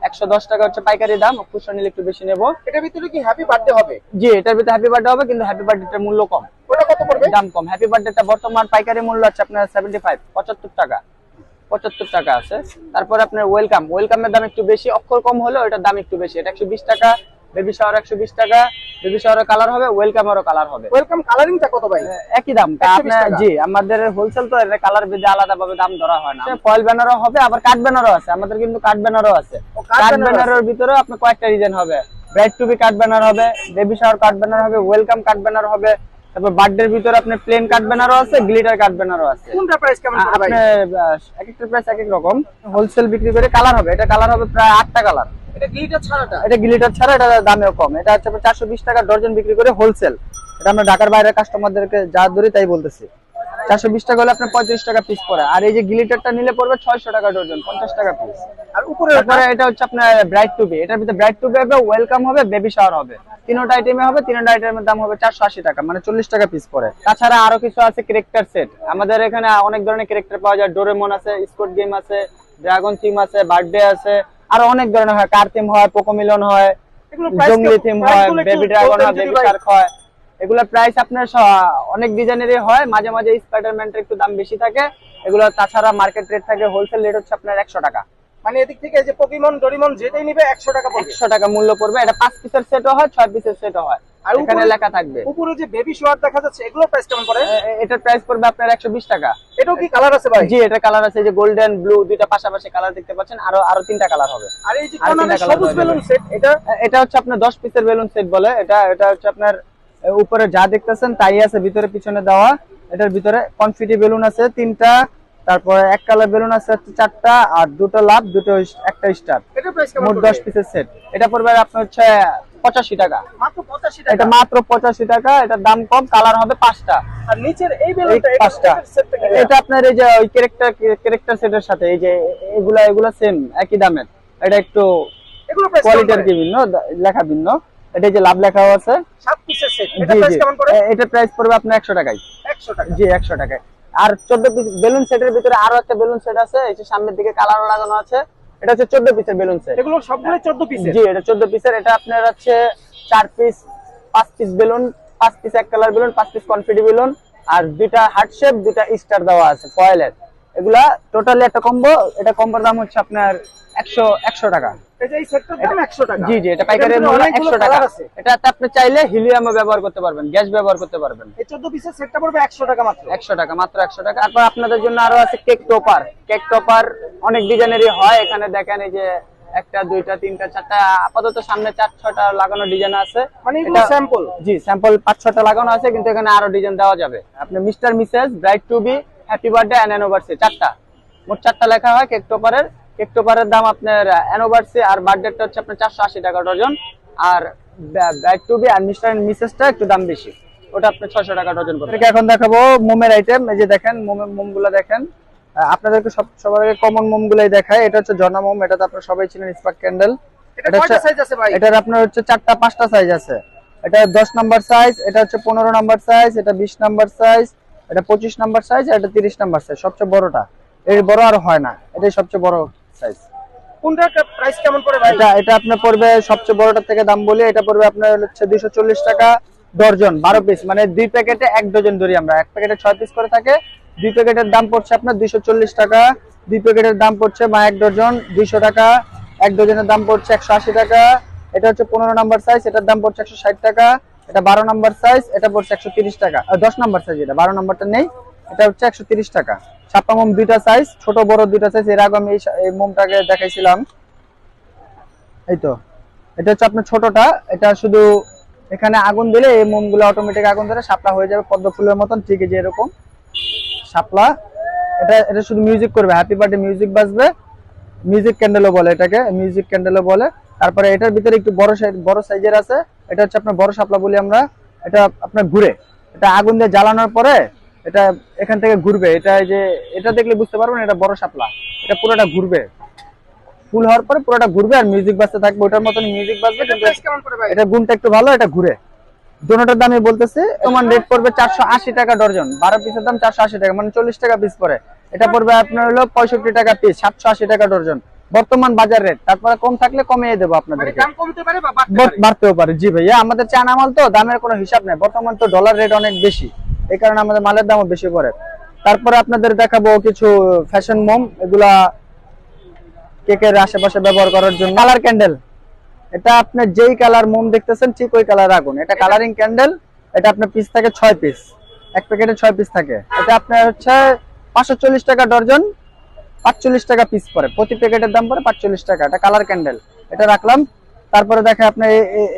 একশো দশ টাকা হচ্ছে পাইকারি দাম খুচরা নিলে একটু বেশি নেব। এটার ভিতরে কি হ্যাপি বার্থডে হবে? জি এটার ভিতরে হ্যাপি বার্থডে হবে কিন্তু হ্যাপি বার্থডেটার মূল্য কম। ওটা কত পড়বে? দাম কম। হ্যাপি বার্থডেটা বর্তমান পাইকারি মূল্য আছে আপনার সেভেন্টি ফাইভ পঁচাত্তর টাকা। পঁচাত্তর টাকা আছে। তারপর আপনার ওয়েলকাম ওয়েলকামের দাম একটু বেশি অক্ষর কম হলেও এটার দাম একটু বেশি। এটা একশো বিশ টাকা বেবি শাওয়ার একশো বিশ টাকা বেবি শাওয়ারের কালার হবে ওয়েলকাম ওয়েলকামেরও কালার হবে। ওয়েলকাম কালারিংটা কত ভাই? একই দাম। 120 আপনার জি আমাদের হোলসেল তো এটা কালার বেঁধে আলাদা ভাবে দাম ধরা হয় না। ফয়েল ব্যানারও হবে আবার কাঠ ব্যানারও আছে। আমাদের কিন্তু কাঠ ব্যানারও আছে। banner ব্যানারের ভিতরেও আপনার কয়েকটা ডিজাইন হবে। Bride to be cut banner হবে বেবি শাওয়ার কাট ব্যানার হবে ওয়েলকাম কাঠ ব্যানার হবে। তারপর বার্থডের ভিতরে আপনি প্লেন কাঠ ব্যানারও আছে গ্লিটার কাঠ ব্যানারও আছে। কোনটা প্রাইস কেমন পড়ে ভাই? এক একটা প্রাইস এক এক রকম। হোলসেল বিক্রি করে কালার হবে। এটা কালার হবে প্রায় আটটা কালার এটা গ্লিটার ছাড়াটা? এটা গ্লিটার ছাড়া এটা দামেও কম। এটা হচ্ছে চারশো বিশ টাকা ডর্জন বিক্রি করে হোলসেল এটা আমরা ঢাকার বাইরের কাস্টমারদেরকে যা ধরি তাই বলতেছি। চারশো বিশ টাকা হলে আপনার পঁয়ত্রিশ টাকা পিস পড়ে। আর এই যে গিলিটারটা নিলে পড়বে ছয়শো টাকা ডজন পঞ্চাশ টাকা পিস আর উপরে এটা হচ্ছে আপনার ব্রাইট টুবি এটার ভিতরে ব্রাইট টুবি হবে ওয়েলকাম হবে বেবি শাওয়ার হবে। তিনটা আইটেমে হবে তিনটা আইটেমের দাম হবে চারশো আশি টাকা মানে চল্লিশ টাকা পিস পড়ে। তাছাড়া আরও কিছু আছে ক্যারেক্টার সেট আমাদের এখানে অনেক ধরনের ক্যারেক্টার পাওয়া যায়। ডোরেমন আছে স্কোট গেম আছে ড্রাগন থিম আছে বার্থডে আছে আরও অনেক ধরনের হয় কার থিম হয় পোকোমিলন হয় জঙ্গলি থিম হয় বেবি ড্রাগন হয় বেবি শার্ক হয়। এগুলোর প্রাইস আপনার অনেক ডিজাইনেরই হয় মাঝে মাঝে স্পাইডারম্যানটার একটু দাম বেশি থাকে। এগুলো তাছাড়া মার্কেট রেট থাকে হোলসেল রেট হচ্ছে আপনার একশো টাকা। মানে এদিক থেকে যে পোকিমন ডরিমন যেটাই নিবে একশো টাকা একশো টাকা মূল্য পড়বে। এটা পাঁচ পিসের সেটও হয় ছয় পিসের সেটও হয়। আর লেখা থাকবে। উপরে যে বেবি শোয়ার দেখা যাচ্ছে এগুলো প্রাইস কেমন পড়ে? এটার প্রাইস পড়বে আপনার একশো বিশ টাকা। এটাও কি কালার আছে ভাই? জি এটা কালার আছে যে গোল্ডেন ব্লু দুইটা পাশাপাশি কালার দেখতে পাচ্ছেন। আরও আরও তিনটা কালার হবে। আর এই যে সবুজ বেলুন সেট এটা? এটা হচ্ছে আপনার দশ পিসের বেলুন সেট বলে। এটা এটা হচ্ছে আপনার উপরে যা দেখতেছেন তাই আছে ভিতরে পিছনে দেওয়া। এটার ভিতরে কনফিটি বেলুন আছে তিনটা তারপরে এক কালার বেলুন আছে হচ্ছে চারটা আর দুটো লাভ দুটো একটা স্টার। মোট দশ পিসের সেট এটা পড়বে আপনার হচ্ছে পঁচাশি টাকা। মাত্র 85 এটা মাত্র পঁচাশি টাকা এটার দাম কম কালার হবে পাঁচটা। আর নিচের এই এই বেলুনটা এটা পাঁচটা। এটা আপনার এই যে ওই ক্যারেক্টার ক্যারেক্টার সেটের সাথে এই যে এগুলা এগুলা সেম একই দামের। এটা একটু কোয়ালিটির কি ভিন্ন? লেখা ভিন্ন। এটা যে লাভ লেখাও আছে। সাত পিসের সেট এটা প্রাইস কেমন পড়ে? এটার প্রাইস পড়বে আপনার একশো টাকায়। 100 টাকা। জি একশো টাকায়। আর চোদ্দ পিস বেলুন সেটের ভিতরে আরও একটা বেলুন সেট আছে এই যে সামনের দিকে কালারও লাগানো আছে। এটা হচ্ছে চোদ্দ পিসের বেলুন সেট এগুলো সবগুলো চোদ্দ পিস জি এটা চোদ্দ পিসের এটা আপনার হচ্ছে চার পিস পাঁচ পিস বেলুন পাঁচ পিস এক কালার বেলুন পাঁচ পিস কনফিডি বেলুন আর দুইটা হার্ট শেপ দুইটা স্টার দেওয়া আছে ফয়েলের এগুলা টোটালি একটা কম্বো এটা কম্বোর দাম হচ্ছে আপনার একশো একশো টাকা। এই যে এই সেটটার দাম 100 টাকা। জি জি এটা পাইকারি মূল্য একশো টাকা। এটাতে আপনি চাইলে হিলিয়ামও ব্যবহার করতে পারবেন গ্যাস ব্যবহার করতে পারবেন। এই 14 পিসের সেটটা পড়বে 100 টাকা মাত্র। একশো টাকা মাত্র একশো টাকা। তারপর আপনাদের জন্য আরও আছে কেক টপার কেক টপার অনেক ডিজাইনেরই হয়। এখানে দেখেন এই যে একটা দুইটা তিনটা চারটা আপাতত সামনে চার ছটা লাগানো ডিজাইন আছে। মানে এগুলো স্যাম্পল জি স্যাম্পল পাঁচ ছটা লাগানো আছে কিন্তু এখানে আরও ডিজাইন দেওয়া যাবে। আপনি Mr Mrs bride to be happy birthday and anniversary চারটা। মোট চারটা লেখা হয় কেক টপারের কেক টপারের দাম আপনার অ্যানিভার্সারি আর বার্থডেটা হচ্ছে আপনার চারশো আশি টাকা ডজন। আর ব্রাইট টু বি আর মিস্টার অ্যান্ড মিসেসটা একটু দাম বেশি। ওটা আপনার ছয়শো টাকা ডজন পড়বে এখন দেখাবো মোমের আইটেম এই যে দেখেন মোমের মোমগুলো দেখেন। আপনাদেরকে সব সবার আগে কমন মোমগুলাই দেখায়। এটা হচ্ছে ঝর্ণা মোম এটা তো আপনারা সবাই ছিলেন স্পার্ক ক্যান্ডেল এটা কয়টা সাইজ আছে ভাই? এটার আপনার হচ্ছে চারটা পাঁচটা সাইজ আছে। এটা দশ নাম্বার সাইজ এটা হচ্ছে পনেরো নাম্বার সাইজ এটা বিশ নাম্বার সাইজ এটা পঁচিশ নাম্বার সাইজ এটা তিরিশ নাম্বার সাইজ সবচেয়ে বড়টা। এর বড় আর হয় না এটাই সবচেয়ে বড় সাইজ কোনটার প্রাইস কেমন পড়ে ভাই? এটা এটা আপনার পড়বে সবচেয়ে থেকে দাম বলি এটা পড়বে আপনার হচ্ছে দুইশো চল্লিশ টাকা ডর্জন বারো পিস মানে দুই প্যাকেটে এক ডজন ধরি আমরা। এক প্যাকেটে ছয় পিস করে থাকে দুই প্যাকেটের দাম পড়ছে আপনার দুইশো চল্লিশ টাকা। দুই প্যাকেটের দাম পড়ছে বা এক ডজন দুইশো টাকা। এক ডজনের দাম পড়ছে একশো আশি টাকা। এটা হচ্ছে পনেরো নাম্বার সাইজ এটার দাম পড়ছে একশো ষাট টাকা। এটা বারো নাম্বার সাইজ এটা পড়ছে একশো টাকা। দশ নম্বর সাইজ এটা, বারো নাম্বারটা নেই, এটা হচ্ছে একশো টাকা। ছাপ্পা মোম দুইটা সাইজ ছোট বড় দুইটা সাইজ এর আগে আমি এই মোমটাকে দেখাইছিলাম। এই তো, এটা হচ্ছে আপনার ছোটটা, এটা শুধু এখানে আগুন দিলে এই মোমগুলো অটোমেটিক আগুন ধরে শাপলা হয়ে যাবে, পদ্ম ফুলের মতন ঠিক যে এরকম। শাপলা, এটা এটা শুধু মিউজিক করবে হ্যাপি বার্থডে মিউজিক বাজবে। মিউজিক ক্যান্ডেলও বলে এটাকে মিউজিক ক্যান্ডেলও বলে। তারপরে এটার ভিতরে একটু বড় সাইজ বড় সাইজের আছে। এটা হচ্ছে আপনার বড় শাপলা বলি আমরা। এটা আপনার ঘুরে। এটা আগুন দিয়ে জ্বালানোর পরে এটা এখান থেকে ঘুরবে। এটা যে এটা দেখলে বুঝতে পারবেন এটা বড় শাপলা। এটা পুরোটা ঘুরবে। ফুল হওয়ার পরে পুরোটা ঘুরবে আর মিউজিক বাজতে থাকবে। ওটার মতন মিউজিক বাজবে এটা কিন্তু গুণটা একটু ভালো এটা ঘুরে। দুটোটার দামই বলতেছে। তোমার রেট পড়বে চারশো আশি টাকা ডর্জন। বারো পিসের দাম চারশো আশি টাকা মানে চল্লিশ টাকা পিস পড়ে। এটা পড়বে আপনার হলো পঁয়ষট্টি টাকা পিস সাতশো আশি টাকা ডর্জন বর্তমান বাজার রেট তারপরে কম থাকলে কমিয়ে দেবো মানে আপনাদেরকে ব- পারে? বাড়তেও পারে। জি ভাইয়া আমাদের চায়না মাল তো দামের কোনো হিসাব নেই। বর্তমান তো ডলার রেট অনেক বেশি। এই কারণে আমাদের মালের দামও বেশি পড়ে। তারপরে আপনাদের দেখাবো কিছু ফ্যাশন মোম। এগুলা কেকের আশেপাশে ব্যবহার করার জন্য। কালার ক্যান্ডেল এটা আপনার যেই কালার মোম দেখতেছেন ঠিক ওই কালার আগুন। এটা কালারিং ক্যান্ডেল এটা আপনার পিস থাকে ছয় পিস এক প্যাকেটে ছয় পিস থাকে। এটা আপনার হচ্ছে পাঁচশো চল্লিশ টাকা ডর্জন, পাঁচচল্লিশ টাকা পিস পড়ে প্রতি প্যাকেটের দাম পড়ে পাঁচচল্লিশ টাকা। এটা কালার ক্যান্ডেল এটা রাখলাম। তারপরে দেখে আপনি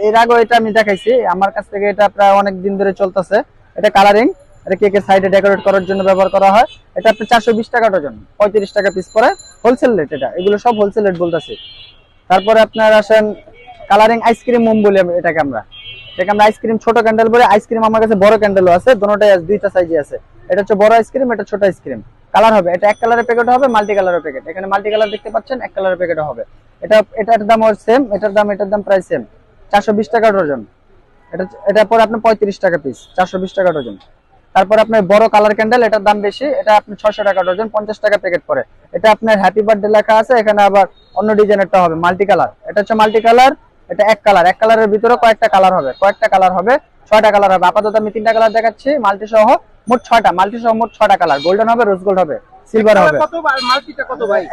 এর আগে এটা আমি দেখাইছি। আমার কাছ থেকে এটা প্রায় অনেক দিন ধরে চলতেছে। এটা কালারিং এটা কেকের সাইডে ডেকোরেট করার জন্য ব্যবহার করা হয়। এটা আপনি চারশো বিশ টাকা ডজন। পঁয়ত্রিশ টাকা পিস পরে। হোলসেল রেট এটা। এগুলো সব হোলসেল রেট বলতেছি। তারপরে আপনার আসেন কালারিং আইসক্রিম মোম বলি এটাকে আমরা। আমরা আইসক্রিম, ছোট ক্যান্ডেল বলে, আইসক্রিম আমার কাছে বড় ক্যান্ডেলও আছে দুটোটাই দুইটা সাইজে আছে। এটা হচ্ছে বড় আইসক্রিম, এটা ছোট আইসক্রিম। কালার হবে, এটা এক কালারের প্যাকেট হবে মাল্টি কালারের প্যাকেট এখানে মাল্টি কালার দেখতে পাচ্ছেন, এক কালারের প্যাকেট হবে। এটা এটার দাম সেম এটার দাম এটার দাম প্রায় সেম চারশো বিশ টাকা ডজন। এটা এটা পরে আপনার পঁয়ত্রিশ টাকা পিস চারশো বিশ টাকা ডজন। তারপর আপনার বড় কালার ক্যান্ডেল এটার দাম বেশি, এটা আপনার ছশো টাকা ডজন, পঞ্চাশ টাকা প্যাকেট পরে। এটা আপনার হ্যাপি বার্থডে লেখা আছে, এখানে আবার অন্য ডিজাইনেরটা হবে মাল্টি কালার এটা হচ্ছে মাল্টি কালার এটা এক কালার এক কালারের ভিতরে কয়েকটা কালার হবে কয়েকটা কালার হবে ছয়টা কালার হবে। আপাতত আমি তিনটা কালার দেখাচ্ছি মাল্টি সহ মোট ছয়টা মাল্টি সহ মোট ছয়টা কালার গোল্ডেন হবে রোজ গোল্ড হবে সিলভার হবে।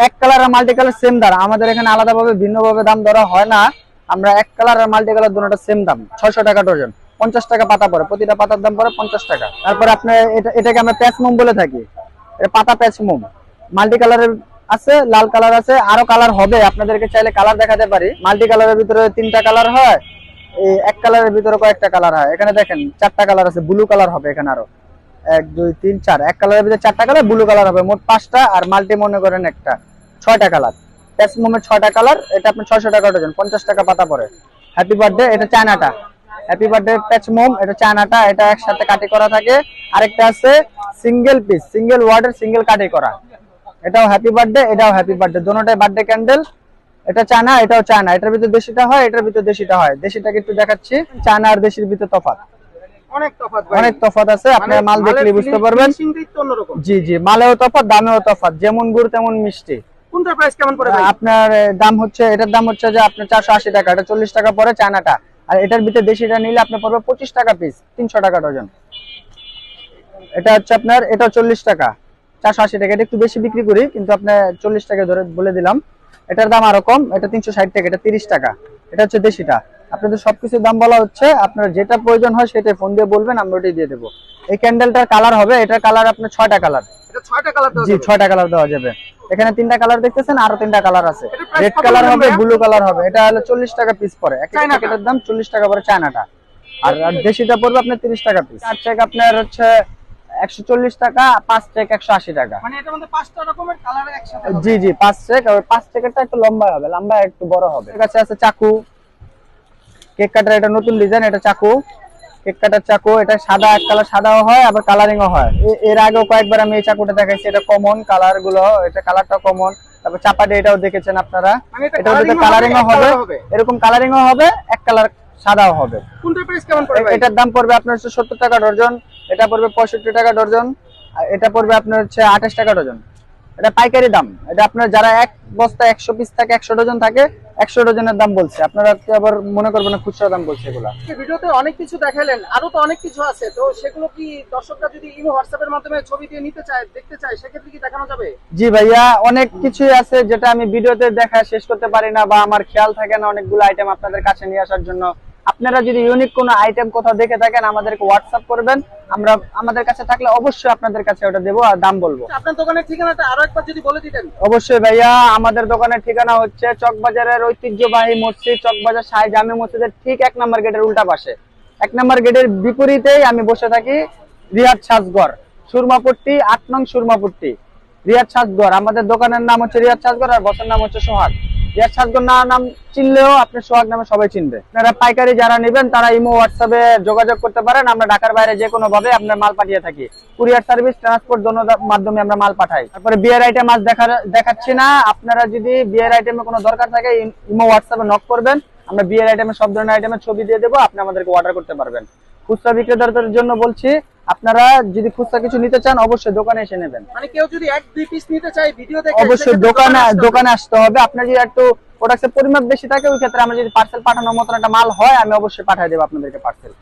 এক কালার আর মাল্টি কালার সেম দাম আমাদের এখানে আলাদাভাবে ভিন্নভাবে দাম ধরা হয় না। আমরা এক কালার আর মাল্টি কালার দুটোটা সেম দাম ছয়শো টাকা ডজন পঞ্চাশ টাকা পাতা পড়ে প্রতিটা পাতার দাম পরে পঞ্চাশ টাকা। তারপরে আপনার এটা এটাকে আমরা প্যাচ মোম বলে থাকি এটা পাতা প্যাচ মোম। মাল্টি কালারের আছে, লাল কালার আছে, আরও কালার হবে। আপনাদেরকে চাইলে কালার দেখাতে পারি। মাল্টি কালারের ভিতরে তিনটা কালার হয়, এই এক কালারের ভিতরে কয়েকটা কালার হয়। এখানে দেখেন, চারটা কালার আছে, ব্লু কালার হবে এখানে আরও। এক, দুই, তিন, চার। এক কালারের ভিতরে চারটা কালার, ব্লু কালার হবে। মোট পাঁচটা, আর মাল্টি মনে করেন একটা। ছয়টা কালার। প্যাচ মোমের ছয়টা কালার, এটা আপনার ছয়শো টাকা ডজন, পঞ্চাশ টাকা পাতা পড়ে। হ্যাপি বার্থডে এটা চায়নাটা। হ্যাপি বার্থডে প্যাচ মোম, এটা চায়নাটা। এটা একসাথে কাটি করা থাকে। আরেকটা আছে সিঙ্গেল পিস সিঙ্গেল ওয়ার্ডের সিঙ্গেল কাটি করা। এটাও হ্যাপি বার্থডে এটাও হ্যাপি বার্থডে দুটোটাই বার্থডে ক্যান্ডেল এটা চায়না এটাও চায়না। এটার ভিতরে দেশিটা হয় এটার ভিতরে দেশিটা হয়। দেশিটাকে একটু দেখাচ্ছি। চায়না আর দেশির ভিতরে তফাৎ। অনেক তফাৎ ভাই। অনেক তফাৎ আছে আপনি মানে মাল দেখলে বুঝতে পারবেন। জি জি মালেও তফাৎ দামেও তফাৎ। যেমন গুড় তেমন মিষ্টি। প্রাইস কেমন পড়ে ভাই? আপনার দাম হচ্ছে এটার দাম হচ্ছে যে আপনার চারশো আশি টাকা এটা চল্লিশ টাকা পরে চায়নাটা। আর এটার ভিতরে দেশিটা নিলে আপনার পড়বে পঁচিশ টাকা পিস তিনশো টাকা ডজন এটা হচ্ছে আপনার এটা চল্লিশ টাকা। চারশো আশি টাকা এটা একটু বেশি বিক্রি করি কিন্তু আপনার চল্লিশ টাকা ধরে বলে দিলাম। এটার দাম আরও কম এটা তিনশো ষাট টাকা এটা তিরিশ টাকা। এটা হচ্ছে দেশিটা। আপনাদের সবকিছুর দাম বলা হচ্ছে আপনার যেটা প্রয়োজন হয় সেটাই ফোন দিয়ে বলবেন আমরা ওটাই দিয়ে দেবো। এই ক্যান্ডেলটার কালার হবে এটার কালার আপনার ছয়টা কালার জি। ছয়টা কালার দেওয়া যাবে। এখানে তিনটা কালার দেখতেছেন আরও তিনটা কালার আছে। রেড কালার হবে ব্লু কালার হবে। এটা হলো চল্লিশ টাকা পিস পরে। এক চায়নাটা? প্যাকেটের দাম চল্লিশ টাকা পরে চায়নাটা। আর আর দেশিটা পড়বে আপনার তিরিশ টাকা পিস চার চেক আপনার হচ্ছে একশো চল্লিশ টাকা টাকা। মানে এটার মধ্যে পাঁচটা রকমের কালার একসাথে জি জি আর একটু লম্বা হবে লম্বা একটু বড় হবে। এর কাছে আছে চাকু। কেক কাটার এটা নতুন ডিজাইন এটা চাকু। কেক কাটার চাকু এটা সাদা এক কালার সাদাও হয় আবার কালারিংও হয়। এর আগেও কয়েকবার আমি এই চাকুটা দেখাইছি এটা কমন কালারগুলো এটা কালারটা কমন তারপর চাপাটি এটাও দেখেছেন আপনারা। মানে এটা এটা হচ্ছে ও কালারিংও হবে, এরকম কালারিংও হবে এক কালার সাদাও হবে। প্রাইস কেমন এটার দাম পড়বে আপনার হচ্ছে সত্তর টাকা ডর্জন এটা পড়বে পঁয়ষট্টি টাকা ডর্জন আর এটা পড়বে আপনার হচ্ছে আঠাশ টাকা ডজন। এটা পাইকারি দাম। এটা আপনার যারা এক বস্তা একশো পিস থাকে একশো ডজন থাকে একশো ডজনের দাম বলছে। আপনারা আবার মনে করবেন খুচরা দাম বলছে এগুলা। ভিডিওতে অনেক কিছু দেখালেন আরও তো অনেক কিছু আছে। তো সেগুলো কি দর্শকরা যদি ইমো হোয়াটসঅ্যাপের মাধ্যমে ছবি দিয়ে নিতে চায় দেখতে চায় সেক্ষেত্রে কি দেখানো যাবে? জি ভাইয়া অনেক কিছুই আছে যেটা আমি ভিডিওতে দেখা শেষ করতে পারি না বা আমার খেয়াল থাকে না অনেকগুলো আইটেম আপনাদের কাছে নিয়ে আসার জন্য। আপনারা যদি ইউনিক কোনো আইটেম কোথাও দেখে থাকেন আমাদেরকে হোয়াটসঅ্যাপ করবেন। আমরা আমাদের কাছে থাকলে অবশ্যই আপনাদের কাছে ওটা দেবো আর দাম বলব। আপনার দোকানের ঠিকানাটা আরও একবার যদি বলে দিতেন। অবশ্যই ভাইয়া আমাদের দোকানের ঠিকানা হচ্ছে চকবাজারের ঐতিহ্যবাহী মসজিদ চকবাজার শাহী জামে মসজিদের ঠিক এক নম্বর গেটের উল্টা পাশে। এক নম্বর গেটের বিপরীতেই আমি বসে থাকি রিয়াদ সাজগর সুরমাপট্টি আট নং সুরমাপট্টি রিয়াদ সাজগর। আমাদের দোকানের নাম হচ্ছে রিয়াদ সাজগর আর বসের নাম হচ্ছে সোহাগ। রিয়াদ সাজগর না নাম চিনলেও আপনি সোহাগ নামে সবাই চিনবে। আপনারা পাইকারি যারা নেবেন, তারা ইমো, হোয়াটসঅ্যাপে যোগাযোগ করতে পারেন। আমরা ঢাকার বাইরে যে কোনো ভাবে আপনার মাল পাঠিয়ে থাকি। কুরিয়ার সার্ভিস, ট্রান্সপোর্ট দোনো মাধ্যমে আমরা মাল পাঠাই। তারপরে বিয়ের আইটেম আজ দেখার দেখাচ্ছি না। আপনারা যদি বিয়ের আইটেমে কোনো দরকার থাকে, ইমো, হোয়াটসঅ্যাপে নক করবেন। আমরা বিয়ের আইটেমে সব ধরনের আইটেমের ছবি দিয়ে দেবো। আপনি আমাদেরকে অর্ডার করতে পারবেন। খুচরা বিক্রেতাদের জন্য বলছি আপনারা যদি খুচরা কিছু নিতে চান অবশ্যই দোকানে এসে নেবেন। মানে কেউ যদি এক দুই পিস নিতে চায় ভিডিও দেখে অবশ্যই দোকানে দোকানে আসতে হবে। আপনার যদি একটু প্রোডাক্টের পরিমাপ বেশি থাকে ওই ক্ষেত্রে আমরা যদি পার্সেল পাঠানোর মতন একটা মাল হয় আমি অবশ্যই পাঠিয়ে দেবো আপনাদেরকে পার্সেল